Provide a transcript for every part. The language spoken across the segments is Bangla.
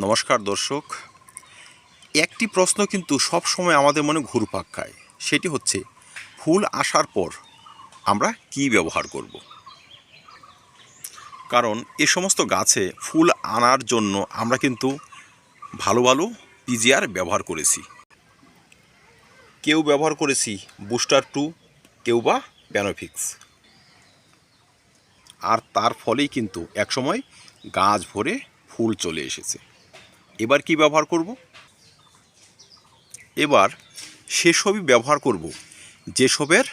নমস্কার দর্শক। একটি প্রশ্ন কিন্তু সব সময় আমাদের মনে ঘুরপাক খায়। সেটি হচ্ছে, ফুল আসার পর আমরা কি ব্যবহার করব? কারণ এ সমস্ত গাছে ফুল আনার জন্য আমরা কিন্তু ভালো ভালো পিজিআর ব্যবহার করেছি। কেউ ব্যবহার করেছি বুস্টার টু কেউ বা প্যানোফিক্স আর তার ফলেই কিন্তু একসময় গাছ ভরে ফুল চলে এসেছে। এবার কি ব্যবহার করব? এবার সেসবই ব্যবহার করব, যেসবের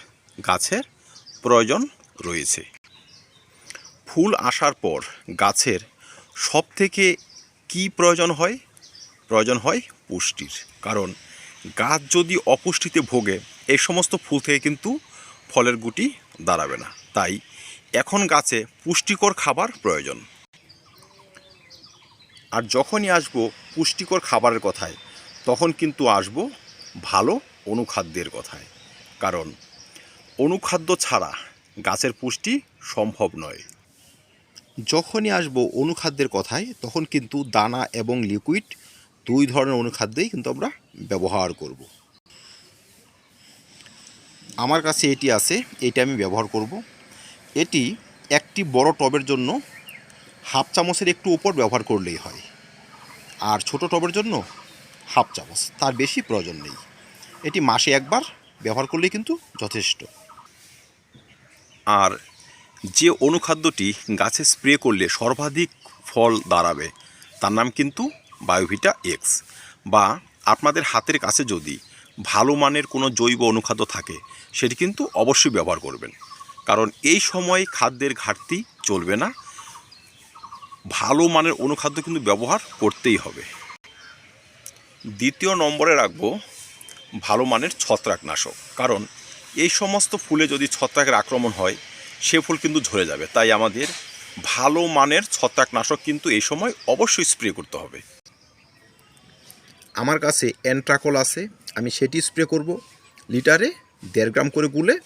গাছের প্রয়োজন রয়েছে। ফুল আসার পর গাছের সব থেকে কি প্রয়োজন হয়? প্রয়োজন হয় পুষ্টির। কারণ গাছ যদি অপুষ্টিতে ভোগে, এই সমস্ত ফুল থেকে কিন্তু ফলের গুটি দাঁড়াবে না। তাই এখন গাছে পুষ্টিকর খাবার প্রয়োজন। আর যখনই আসব পুষ্টিকর খাবারের কথায়, তখন কিন্তু আসব ভালো অনুখাদ্যের কথায়। কারণ অনুখাদ্য ছাড়া গাছের পুষ্টি সম্ভব নয়। যখনই আসব অনুখাদ্যের কথায়, তখন কিন্তু দানা এবং লিকুইড দুই ধরনের অনুখাদ্যই কিন্তু আমরা ব্যবহার করব। আমার কাছে এটি আছে, এটি আমি ব্যবহার করব। এটি একটি বড় টবের জন্য হাফ চামচের একটু উপর ব্যবহার করলেই হয়। আর ছোট টবের জন্য হাফ চামচ, তার বেশি প্রয়োজন নেই। এটি মাসে একবার ব্যবহার করলেই কিন্তু যথেষ্ট। আর যে অনুখাদ্যটি গাছে স্প্রে করলে সর্বাধিক ফল দাঁড়াবে, তার নাম কিন্তু বায়োভিটা এক্স। বা আপনাদের হাতের কাছে যদি ভালো মানের কোনো জৈব অনুখাদ্য থাকে, সেটি কিন্তু অবশ্যই ব্যবহার করবেন। কারণ এই সময় খাদ্যের ঘাটতি চলবে না ভালো মানের অনুখাদ্য কিন্তু ব্যবহার করতেই হবে। দ্বিতীয় নম্বরে রাখব ভালো মানের ছত্রাকনাশক। কারণ এই সমস্ত ফুলে যদি ছত্রাকের আক্রমণ হয়, সে ফুল কিন্তু ঝরে যাবে। তাই আমাদের ভালো মানের ছত্রাকনাশক কিন্তু এই সময় অবশ্যই স্প্রে করতে হবে। আমার কাছে অ্যান্ট্রাকল আছে, আমি সেটি স্প্রে করব লিটারে দেড় গ্রাম করে গুলে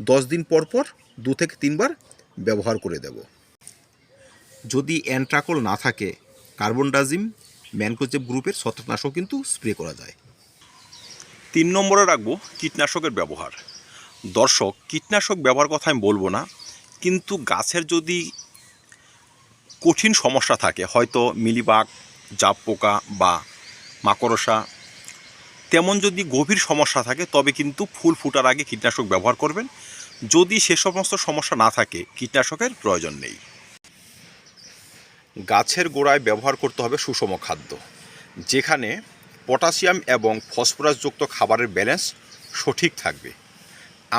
দশ দিন পর পর দু থেকে তিনবার ব্যবহার করে দেব। যদি অ্যান্ট্রাকল না থাকে, কার্বন ডাজিম ম্যানকোজেব গ্রুপের ছত্রাকনাশক কিন্তু স্প্রে করা যায়। তিন নম্বরে রাখব কীটনাশকের ব্যবহার। দর্শক, কীটনাশক ব্যবহার কথা আমি বলব না, কিন্তু গাছের যদি কঠিন সমস্যা থাকে, হয়তো মিলিবাগ জাপ পোকা বা মাকড়সা, তেমন যদি গভীর সমস্যা থাকে, তবে কিন্তু ফুল ফুটার আগে কীটনাশক ব্যবহার করবেন। যদি সে সমস্ত সমস্যা না থাকে, কীটনাশকের প্রয়োজন নেই। গাছের গোড়ায় ব্যবহার করতে হবে সুষম খাদ্য, যেখানে পটাশিয়াম এবং ফসফরাসযুক্ত খাবারের ব্যালেন্স সঠিক থাকবে।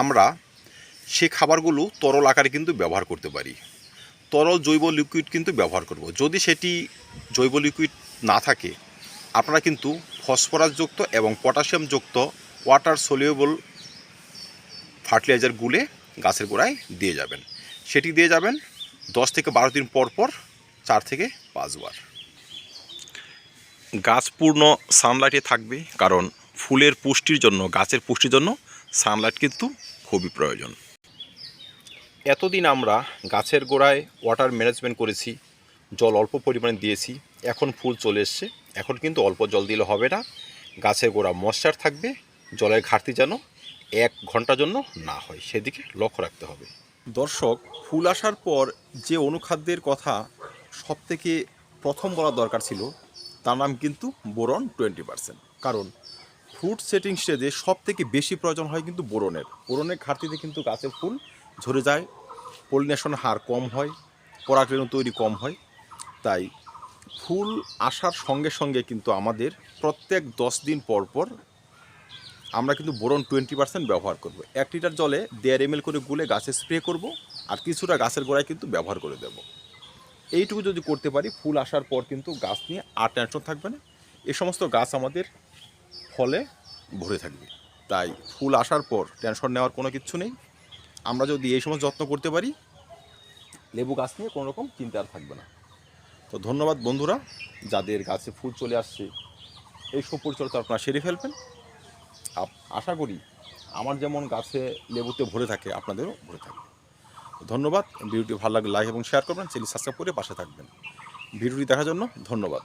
আমরা সে খাবারগুলো তরল আকারে কিন্তু ব্যবহার করতে পারি। তরল জৈব লিকুইড কিন্তু ব্যবহার করব। যদি সেটি জৈব লিকুইড না থাকে, আপনারা কিন্তু ফসফরাসযুক্ত এবং পটাশিয়ামযুক্ত ওয়াটার সলিউবল ফার্টিলাইজার গুলে গাছের গোড়ায় দিয়ে যাবেন। সেটি দিয়ে যাবেন দশ থেকে বারো দিন পর পর চার থেকে পাঁচবার। গাছ পূর্ণ সানলাইটে থাকবে কারণ ফুলের পুষ্টির জন্য গাছের পুষ্টির জন্য সানলাইট কিন্তু খুবই প্রয়োজন। এতদিন আমরা গাছের গোড়ায় ওয়াটার ম্যানেজমেন্ট করেছি জল অল্প পরিমাণে দিয়েছি এখন ফুল চলে এসছে এখন কিন্তু অল্প জল দিলে হবে না। গাছের গোড়া মশ্চার থাকবে জলের ঘাটতি যেন এক ঘণ্টার জন্য না হয় সেদিকে লক্ষ্য রাখতে হবে। দর্শক ফুল আসার পর যে অনুখাদ্যের কথা সব থেকে প্রথম বলা দরকার ছিল, তার নাম কিন্তু বোরন টোয়েন্টি পার্সেন্ট। কারণ ফুড সেটিং স্টেজে সব থেকে বেশি প্রয়োজন হয় কিন্তু বোরনের। বোরনের ঘাটতিতে কিন্তু গাছের ফুল ঝরে যায়, পলিনেশন হার কম হয়, পরাগরেণু তৈরি কম হয়। তাই ফুল আসার সঙ্গে সঙ্গে কিন্তু আমাদের প্রত্যেক দশ দিন পর পর আমরা কিন্তু বোরন টোয়েন্টি পার্সেন্ট ব্যবহার করব। এক লিটার জলে দেড় এম করে গুলে গাছে স্প্রে করব আর কিছুটা গাছের গোড়ায় কিন্তু ব্যবহার করে দেব। এইটুকু যদি করতে পারি, ফুল আসার পর কিন্তু গাছ নিয়ে আর টেনশন থাকবে না। এ সমস্ত গাছ আমাদের ফলে ভরে থাকবে। তাই ফুল আসার পর টেনশন নেওয়ার কোনো কিছু নেই। আমরা যদি এই সমস্ত যত্ন করতে পারি, লেবু গাছ নিয়ে কোনো রকম চিন্তা আর থাকবে না। তো ধন্যবাদ বন্ধুরা, যাদের গাছে ফুল চলে আসছে, এই সব পরিচর্যা আপনারা সেরে ফেলবেন। আশা করি আমার যেমন গাছে লেবুতে ভরে থাকে, আপনাদেরও ভরে থাকবে। ধন্যবাদ। ভিডিওটি ভালো লাগলে লাইক এবং শেয়ার করবেন। চ্যানেল সাবস্ক্রাইব করে পাশে থাকবেন। ভিডিওটি দেখার জন্য ধন্যবাদ।